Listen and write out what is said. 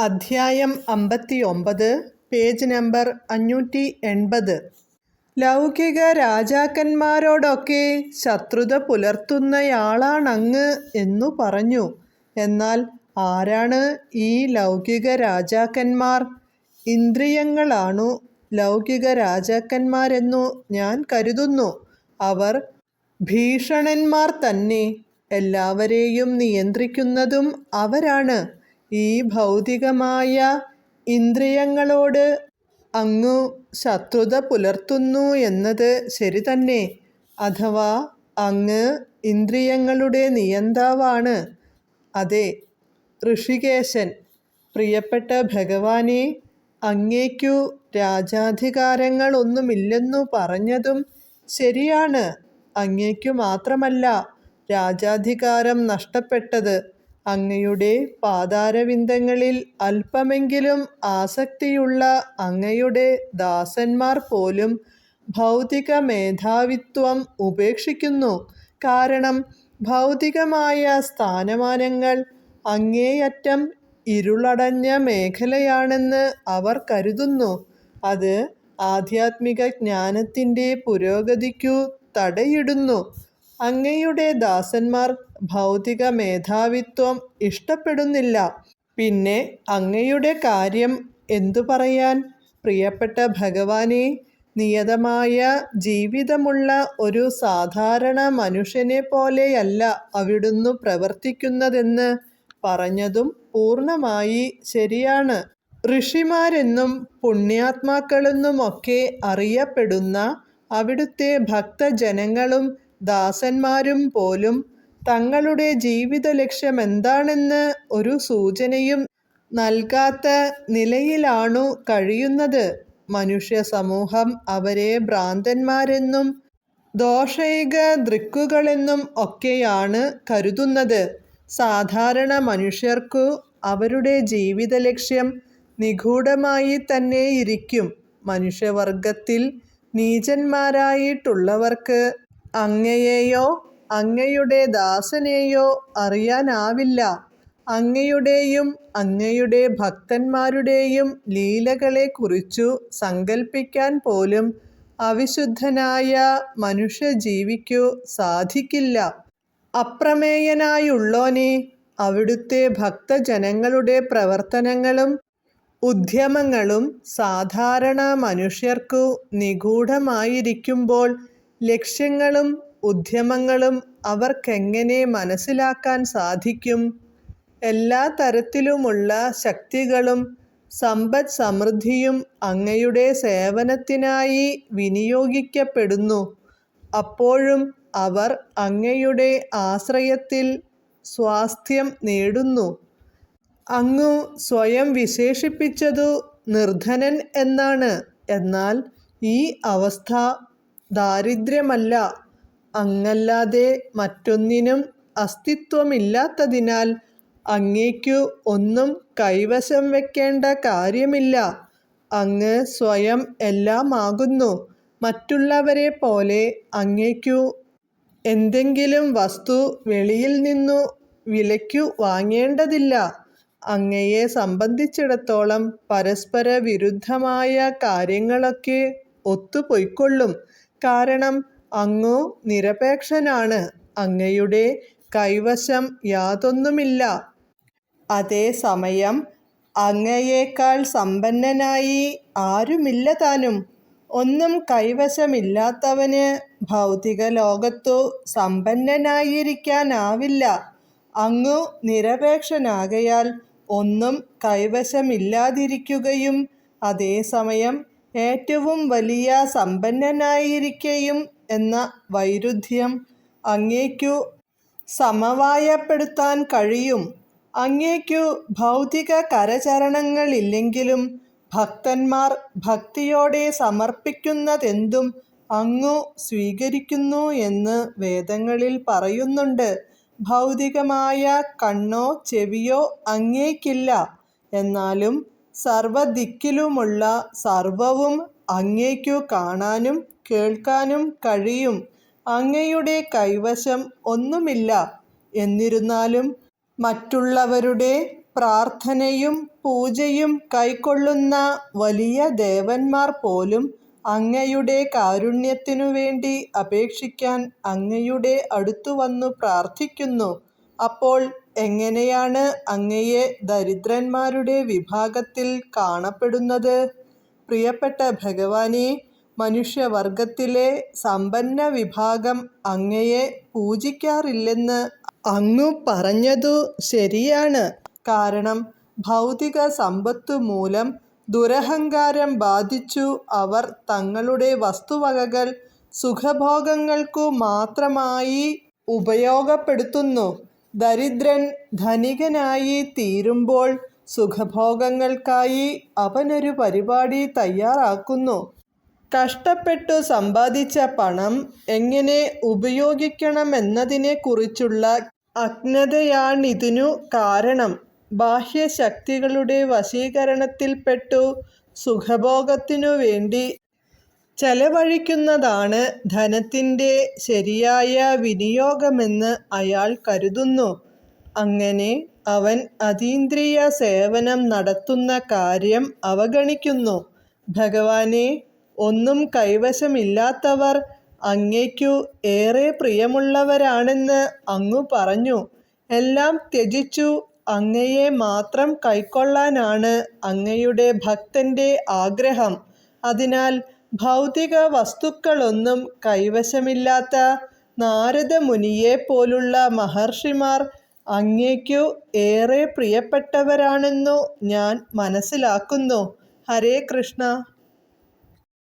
അധ്യായം അമ്പത്തി ഒമ്പത് പേജ് നമ്പർ അഞ്ഞൂറ്റി എൺപത് ലൗകിക രാജാക്കന്മാരോടൊക്കെ ശത്രുത പുലർത്തുന്നയാളാണങ്ങ് എന്നു പറഞ്ഞു. എന്നാൽ ആരാണ് ഈ ലൗകിക രാജാക്കന്മാർ? ഇന്ദ്രിയങ്ങളാണു ലൗകിക രാജാക്കന്മാരെന്നു ഞാൻ കരുതുന്നു. അവർ ഭീഷണന്മാർ തന്നെ. എല്ലാവരെയും നിയന്ത്രിക്കുന്നതും അവരാണ്. ഈ ഭൗതികമായ ഇന്ദ്രിയങ്ങളോട് അങ്ങു ശത്രുത പുലർത്തുന്നു എന്നത് ശരി തന്നെ. അഥവാ അങ്ങ് ഇന്ദ്രിയങ്ങളുടെ നിയന്താവാണ്. അതെ ഋഷികേശൻ പ്രിയപ്പെട്ട ഭഗവാനെ അങ്ങേക്കു രാജാധികാരങ്ങളൊന്നുമില്ലെന്നു പറഞ്ഞതും ശരിയാണ്. അങ്ങേക്കു മാത്രമല്ല രാജാധികാരം നഷ്ടപ്പെട്ടത്. അങ്ങയുടെ പാതാരവിന്ദങ്ങളിൽ അല്പമെങ്കിലും ആസക്തിയുള്ള അങ്ങയുടെ ദാസന്മാർ പോലും ഭൗതിക മേധാവിത്വം ഉപേക്ഷിക്കുന്നു. കാരണം ഭൗതികമായ സ്ഥാനമാനങ്ങൾ അങ്ങേയറ്റം ഇരുളടഞ്ഞ മേഖലയാണെന്ന് അവർ കരുതുന്നു. അത് ആധ്യാത്മിക ജ്ഞാനത്തിന്റെ പുരോഗതിക്കു തടയിടുന്നു. അങ്ങയുടെ ദാസന്മാർ ഭൗതിക മേധാവിത്വം ഇഷ്ടപ്പെടുന്നില്ല. പിന്നെ അങ്ങയുടെ കാര്യം എന്തു പറയാൻ? പ്രിയപ്പെട്ട ഭഗവാനെ നിയതമായ ജീവിതമുള്ള ഒരു സാധാരണ മനുഷ്യനെ പോലെയല്ല അവിടുന്ന് പ്രവർത്തിക്കുന്നതെന്ന് പറഞ്ഞതും പൂർണമായി ശരിയാണ്. ഋഷിമാരെന്നും പുണ്യാത്മാക്കളെന്നുമൊക്കെ അറിയപ്പെടുന്ന അവിടുത്തെ ഭക്തജനങ്ങളും ദാസന്മാരും പോലും തങ്ങളുടെ ജീവിത ലക്ഷ്യമെന്താണെന്ന് ഒരു സൂചനയും നൽകാത്ത നിലയിലാണു കഴിയുന്നത്. മനുഷ്യ സമൂഹം അവരെ ഭ്രാന്തന്മാരെന്നും ദോഷൈക ദൃക്കുകളെന്നും ഒക്കെയാണ് കരുതുന്നത്. സാധാരണ മനുഷ്യർക്കു അവരുടെ ജീവിത ലക്ഷ്യം നിഗൂഢമായി തന്നെ ഇരിക്കും മനുഷ്യവർഗത്തിൽ നീചന്മാരായിട്ടുള്ളവർക്ക് അങ്ങയെയോ അങ്ങയുടെ ദാസനെയോ അറിയാനാവില്ല. അങ്ങയുടെയും അങ്ങയുടെ ഭക്തന്മാരുടെയും ലീലകളെക്കുറിച്ചു സങ്കൽപ്പിക്കാൻ പോലും അവിശുദ്ധനായ മനുഷ്യ മനുഷ്യജീവിക്കു സാധിക്കില്ല. അപ്രമേയനായുള്ളോനെ അവിടുത്തെ ഭക്തജനങ്ങളുടെ പ്രവർത്തനങ്ങളും ഉദ്യമങ്ങളും സാധാരണ മനുഷ്യർക്കു നിഗൂഢമായിരിക്കുമ്പോൾ ലക്ഷ്യങ്ങളും ഉദ്യമങ്ങളും അവർക്കെങ്ങനെ മനസ്സിലാക്കാൻ സാധിക്കും? എല്ലാ തരത്തിലുമുള്ള ശക്തികളും സമ്പദ് സമൃദ്ധിയും അങ്ങയുടെ സേവനത്തിനായി വിനിയോഗിക്കപ്പെടുന്നു. അപ്പോഴും അവർ അങ്ങയുടെ ആശ്രയത്തിൽ സ്വാസ്ഥ്യം നേടുന്നു. അങ്ങു സ്വയം വിശേഷിപ്പിച്ചതു നിർധനൻ എന്നാണ്. എന്നാൽ ഈ അവസ്ഥ ദാരിദ്ര്യമല്ല. അങ്ങല്ലാതെ മറ്റൊന്നിനും അസ്തിത്വമില്ലാത്തതിനാൽ അങ്ങേക്കു ഒന്നും കൈവശം വെക്കേണ്ട കാര്യമില്ല. അങ്ങ് സ്വയം എല്ലാമാകുന്നു. മറ്റുള്ളവരെ പോലെ അങ്ങേക്കു എന്തെങ്കിലും വസ്തു വെളിയിൽ നിന്നു വിലയ്ക്കു വാങ്ങേണ്ടതില്ല. അങ്ങയെ സംബന്ധിച്ചിടത്തോളം പരസ്പര വിരുദ്ധമായ കാര്യങ്ങളൊക്കെ ഒത്തുപൊയ്ക്കൊള്ളും. കാരണം അങ്ങു നിരപേക്ഷനാണ്. അങ്ങയുടെ കൈവശം യാതൊന്നുമില്ല. അതേസമയം അങ്ങയേക്കാൾ സമ്പന്നനായി ആരുമില്ല താനും. ഒന്നും കൈവശമില്ലാത്തവന് ഭൗതിക ലോകത്തു സമ്പന്നനായിരിക്കാനാവില്ല. അങ്ങു നിരപേക്ഷനാകയാൽ ഒന്നും കൈവശമില്ലാതിരിക്കുകയും അതേസമയം ഏറ്റവും വലിയ സമ്പന്നനായിരിക്കയും എന്ന വൈരുദ്ധ്യം അങ്ങേക്കു സമവായപ്പെടുത്താൻ കഴിയും. അങ്ങേക്കു ഭൗതിക കരചരണങ്ങളില്ലെങ്കിലും ഭക്തന്മാർ ഭക്തിയോടെ സമർപ്പിക്കുന്നതെന്തും അങ്ങു സ്വീകരിക്കുന്നു എന്ന് വേദങ്ങളിൽ പറയുന്നുണ്ട്. ഭൗതികമായ കണ്ണോ ചെവിയോ അങ്ങേക്കില്ല. എന്നാലും സർവദിക്കിലുമുള്ള സർവവും അങ്ങേക്കു കാണാനും കേൾക്കാനും കഴിയും. അങ്ങയുടെ കൈവശം ഒന്നുമില്ല എന്നിരുന്നാലും മറ്റുള്ളവരുടെ പ്രാർത്ഥനയും പൂജയും കൈക്കൊള്ളുന്ന വലിയ ദേവന്മാർ പോലും അങ്ങയുടെ കാരുണ്യത്തിനു വേണ്ടി അപേക്ഷിക്കാൻ അങ്ങയുടെ അടുത്തു വന്നു പ്രാർത്ഥിക്കുന്നു. അപ്പോൾ എങ്ങനെയാണ് അങ്ങയെ ദരിദ്രന്മാരുടെ വിഭാഗത്തിൽ കാണപ്പെടുന്നത്? പ്രിയപ്പെട്ട ഭഗവാനെ മനുഷ്യവർഗത്തിലെ സമ്പന്ന വിഭാഗം അങ്ങയെ പൂജിക്കാറില്ലെന്ന് അങ്ങു പറഞ്ഞതു ശരിയാണ്. കാരണം ഭൗതിക സമ്പത്തു മൂലം ദുരഹങ്കാരം ബാധിച്ചു അവർ തങ്ങളുടെ വസ്തുവകകൾ സുഖഭോഗങ്ങൾക്കു മാത്രമായി ഉപയോഗപ്പെടുത്തുന്നു. ദരിദ്രൻ ധനികനായി തീരുമ്പോൾ സുഖഭോഗങ്ങൾക്കായി അവനൊരു പരിപാടി തയ്യാറാക്കുന്നു. കഷ്ടപ്പെട്ടു സമ്പാദിച്ച പണം എങ്ങനെ ഉപയോഗിക്കണമെന്നതിനെക്കുറിച്ചുള്ള അജ്ഞതയാണിതിനു കാരണം. ബാഹ്യശക്തികളുടെ വശീകരണത്തിൽപ്പെട്ടു സുഖഭോഗത്തിനു വേണ്ടി ചെലവഴിക്കുന്നതാണ് ധനത്തിന്റെ ശരിയായ വിനിയോഗമെന്ന് അയാൾ കരുതുന്നു. അങ്ങനെ അവൻ അതീന്ദ്രിയ സേവനം നടത്തുന്ന കാര്യം അവഗണിക്കുന്നു. ഭഗവാനെ ഒന്നും കൈവശമില്ലാത്തവർ അങ്ങേക്കു ഏറെ പ്രിയമുള്ളവരാണെന്ന് അങ്ങു പറഞ്ഞു. എല്ലാം ത്യജിച്ചു അങ്ങയെ മാത്രം കൈക്കൊള്ളാനാണ് അങ്ങയുടെ ഭക്തന്റെ ആഗ്രഹം. അതിനാൽ ഭൗതിക വസ്തുക്കളൊന്നും കൈവശമില്ലാത്ത നാരദമുനിയെ പോലുള്ള മഹർഷിമാർ അങ്ങേക്കു ഏറെ പ്രിയപ്പെട്ടവരാണെന്നു ഞാൻ മനസ്സിലാക്കുന്നു. ഹരേ കൃഷ്ണ.